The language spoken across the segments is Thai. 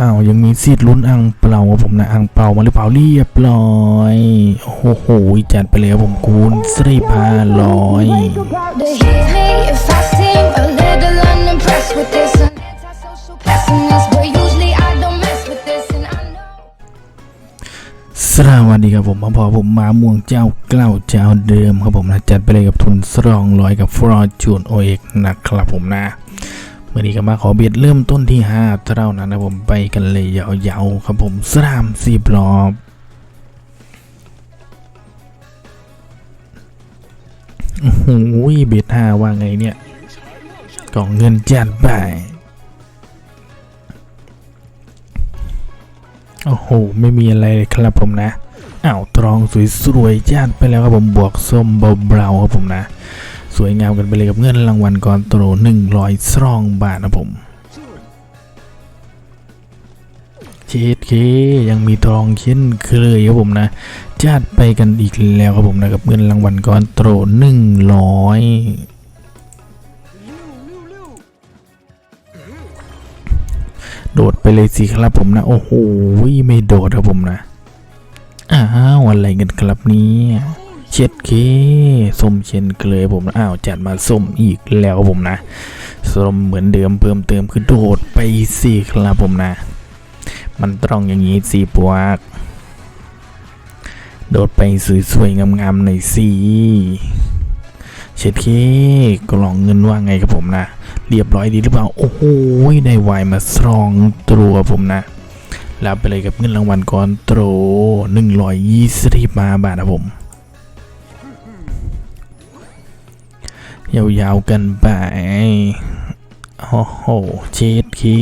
อ้าวยังมีซีดลุ้นอังเปล่าครับผมนะอังเปล่ามาหรือเปล่าเรียบร้อยโอ้โหจัดไปเลยครับผมคูณสิบห้าร้อยสวัสดีครับผมมาพอผมมาม่วงเจ้าเกล้าเจ้าเดิมครับผมนะจัดไปเลยกับทุนสรองร้อยกับฟรอจูนโอเอกนะครับผมนะ มื่อนี้ก็มาขอเบียดเริ่มต้นที่5เท่านั้นนะผมไปกันเลยยาวๆครับผมสรามสีบรอบโอ้โหเบียดห้าว่าไงเนี่ยกล่องเงินจัดไปโอ้โห ไม่มีอะไรเลยครับผมนะอ้าวตรองสวยๆจ้านไปแล้วครับผมบวกส้มเบาๆครับผมนะ สวยงามกันไปเลยกับเงินรางวัลก่อนโตรหนึ่งร้อยสรองบาทนะผมเชดเคยังมีทองเช่นเคยครับผมนะจัดไปกันอีกแล้วครับผมนะกับเงินรางวัลก่อนโตรหนึ่งร้อยโดดไปเลยสิครับผมนะ โอ้โหไม่โดดครับผมนะ อ้าว อะไรกันครับนี้ เช็ดเคส้มเช่นเคยผมนะอ้าวจัดมาส้มอีกแล้วผมนะส้มเหมือนเดิมเพิ่มเติมคือโดดไปสิครับผมนะ มันต้องอย่างนี้สิปวก โดดไปสวยๆงามๆหน่อยสิเช็ดเคกล่องเงินว่าไงครับผมนะ เรียบร้อยดีหรือเปล่า โอ้โหได้ไวน์มาสรองตัวผมนะรับไปเลยกับเงินรางวัลก้อนโตรหนึ่งร้อยยี่สิบมาบาทนะผม ยาวๆกันไปโอ้โหเช็ดคี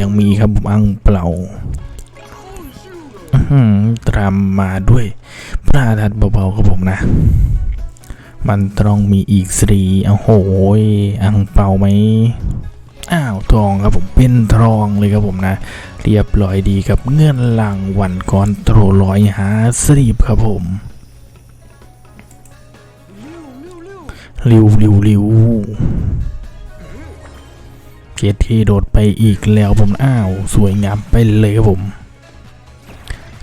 ยังมีครับผมอังเปล่าอื้อหือตรามมาด้วยพระทัดเบาๆครับผมนะ มันต้องมีอีกสีโอ้โหยอังเปล่าไหมอ้าวทองครับผมเป็นทองเลยครับผมนะ เรียบร้อยดีกับเงื่อนรางวัลก้อนโตรร้อยหาสิบครับผม ริวริวริวเกียรที่โดดไปอีกแล้วผมอ้าว สวยงามไปเลยครับผม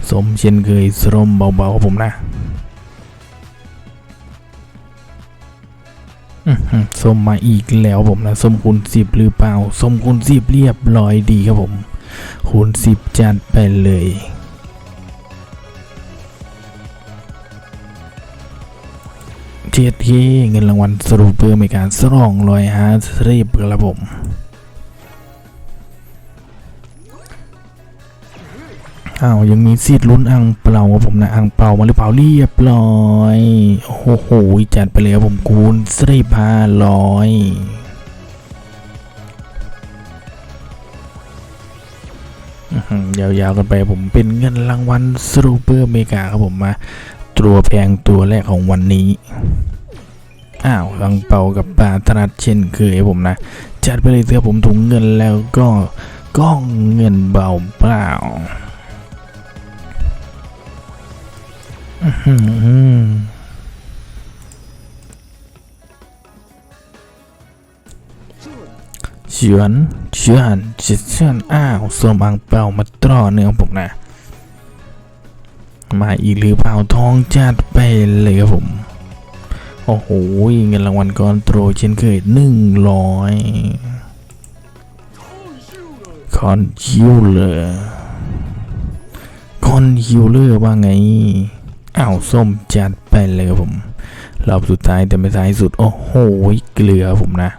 สมเช่นเคยสรมเบาๆครับผมนะอื้อหือส้มมาอีกแล้วผมนะส้มคูณสิบหรือเปล่าส้มคูณสิบเรียบร้อยดีครับผมคูณสิบจัดไปเลย เจ็ดเคเงินรางวัลสรุปเพื่อมีการสรองรอยหาเรีบครับผมอ้าวยังมีซีดลุ้นอังเปล่าครับผมนะอังเปล่ามาหรือเปล่าเรียบร้อยโอ้โหจัดไปเลยครับผมคูณสิบห้าร้อยยาวๆกันไปผมเป็นเงินรางวัลสรุปเปอร์เมกาครับผมมา ตัวแพงตัวแรกของวันนี้ อ้าวอังเปากับปลาธนัดเช่นเคยผมนะ จัดไปเลยเถอผมถุงเงินแล้วก็กล้องเงินเบาเปล่าเฉือนเฉือนเฉือนอ้าวสวมอังเปามาตรอเนื้อผมนะ มาอีกหรือเปล่าทองจัดไปเลยครับผม โอ้โหเงินรางวัลก้อนโตรเช่นเคยหนึ่งร้อยคอนฮิวเลอร์คอนฮิวเลอร์ว่าไงอ้าวส้มจัดไปเลยครับผมรอบสุดท้ายแต่ไม่ท้ายสุด โอ้โหเกลือผมนะ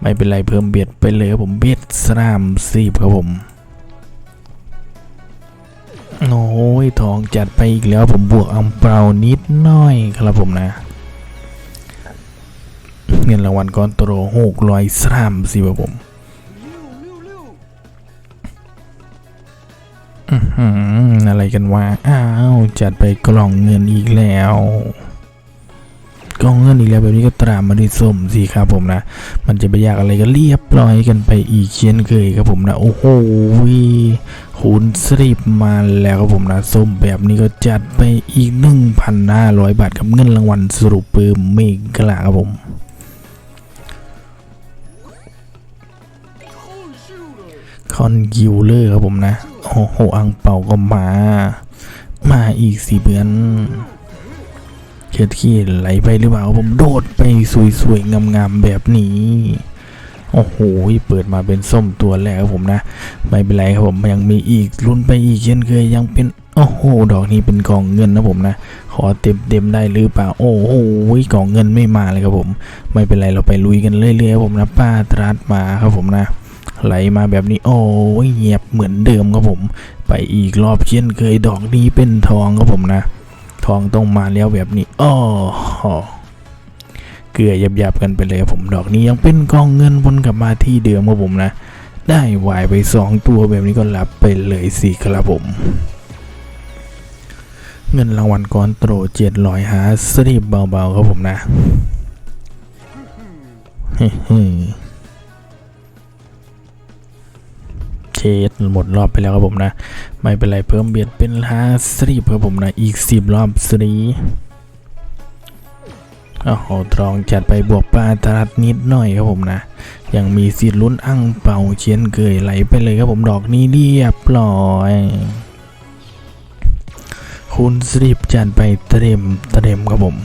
ไม่เป็นไรเพิ่มเบียดไปเลยครับผมเบียดสามสิบครับผม ยทองจัดไปอีกแล้วผมบวกอัมเปรานิดหน้อยครับผมนะ เงินรางวัลก้อนโตหกร้อยสามสิบครับผมอะไรกันวะ อ้าว จัดไปกล่องเงินอีกแล้ว กองเงินอีกแล้วแบบนี้ก็ตรามมาที่ส้มสิครับผมนะ มันจะไปยากอะไรก็เรียบร้อยกันไปอีกเช่นเคยครับผมนะ โอ้โหคูณสริบมาแล้วครับผมนะส้มแบบนี้ก็จัดไปอีก 1,500 บาทกับเงินรางวัลสรุปเปิมเมกลาครับผมคอนกิวเลอร์ครับผมนะ โอ้โห อังเป่าก็มา มาอีกสิเบือน เคิดขี้ไหลไปหรือเปล่าผมโดดไปสวยๆงามๆแบบนี้ โอ้โห เปิดมาเป็นส้มตัวแรกครับผมนะ ไม่เป็นไรครับผมยังมีอีกลุ้นไปอีกเช่นเคยยังเป็นโอ้โห ดอกนี้เป็นกองเงินนะผมนะ ขอเต็มเต็มๆได้หรือเปล่า โอ้โหกองเงินไม่มาเลยครับผม ไม่เป็นไรเราไปลุยกันเรื่อยๆครับผมนะ ป้าตรัสมาครับผมนะ ไหลมาแบบนี้ โอ้ยเงียบเหมือนเดิมครับผม ไปอีกรอบเช่นเคย ดอกนี้เป็นทองครับผมนะ ทองต้องมาแล้วแบบนี้อ้อเกลือหยับๆกันไปเลยครับผมดอกนี้ยังเป็นกองเงินวนกลับมาที่เดิมครับผมนะ ได้วายไปสองตัวแบบนี้ก็รับไปเลยสิครับผม เงินรางวัลก้อนโตรเจ็ดร้อยหาสรีบเบาๆครับผมนะ เชดหมดรอบไปแล้วครับผมนะ ไม่เป็นไรเพิ่มเบียดเป็นห้าสรีบครับผมนะ อีกสิบรอบสรีโอ้โหตรองจัดไปบวกปลาตรัดนิดหน่อยครับผมนะ ยังมีสิทธิ์ลุ้นอั้งเป่าเชียนเกยไหลไปเลยครับผมดอกนี้เรียบร้อยคุณสรีบจัดไปเต็มเต็มครับผม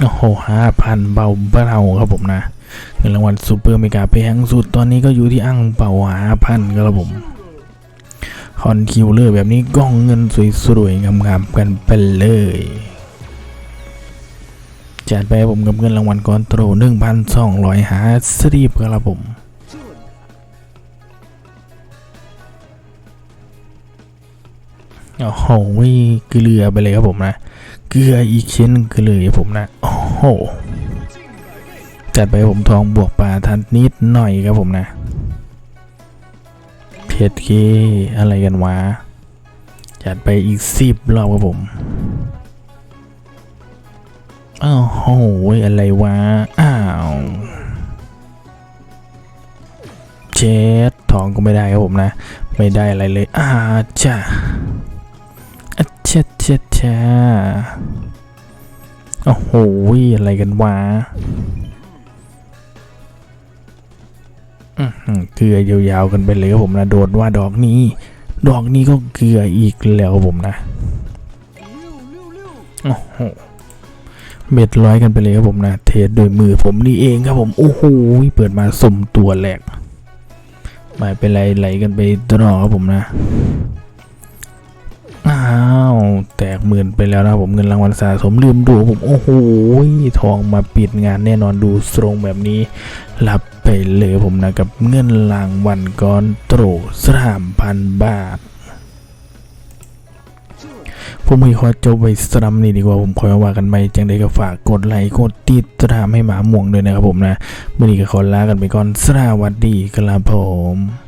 โอ้โหห้าพันเบาเบาครับผมนะเงินรางวัลซูเปอร์เมกาแพงสุดตอนนี้ก็อยู่ที่อังเป่าห้าพันครับผมคอนคิวเลอร์แบบนี้กล้องเงินสวยๆงามๆกันไปเลยจัดไปผมกับเงินรางวัลก้อนโตรหนึ่งพันสองร้อยห้าสิบครับผมโอ้โหเกลือไปเลยครับผมนะ เกลืออีกชิ้นเกลือครับผมนะ โอ้โห จัดไปผมทองบวกปลาทันนิดหน่อยครับผมนะเพชรเคอะไรกันวะ จัดไปอีกสิบรอบครับผมอ้าวโหอะไรวะ อ้าวเช็ดทองก็ไม่ได้ครับผมนะ ไม่ได้อะไรเลยอาจ้ะ เช่เช่โอ้โห อะไรกันวะเกลือยาวๆกันไปเลยครับผมนะ โดดว่าดอกนี้ ดอกนี้ก็เกลืออีกแล้วครับผมนะ โอ้โห เม็ดร้อยกันไปเลยครับผมนะ เทสโดยมือผมนี่เองครับผม โอ้โห เปิดมาสมตัวแหลกไม่เป็นไรไหลกันไปตลอดครับผมนะ อ้าว แตกหมื่นไปแล้วนะผมเงินรางวัลสะสมลืมดูผมโอ้โหทองมาปิดงานแน่นอนดูทรงแบบนี้รับไปเลยผมนะกับเงินรางวัลก้อนโตรสามพันบาทผมมีขอจบไว้สลัมนี่ดีกว่าผมคอยว่ากันไปจังได้ก็ฝากกดไลค์กดติดตามให้หมาหม่วงด้วยนะครับผมนะเมื่อนี้ก็ขอลากันไปก่อนสวัสดีครับผม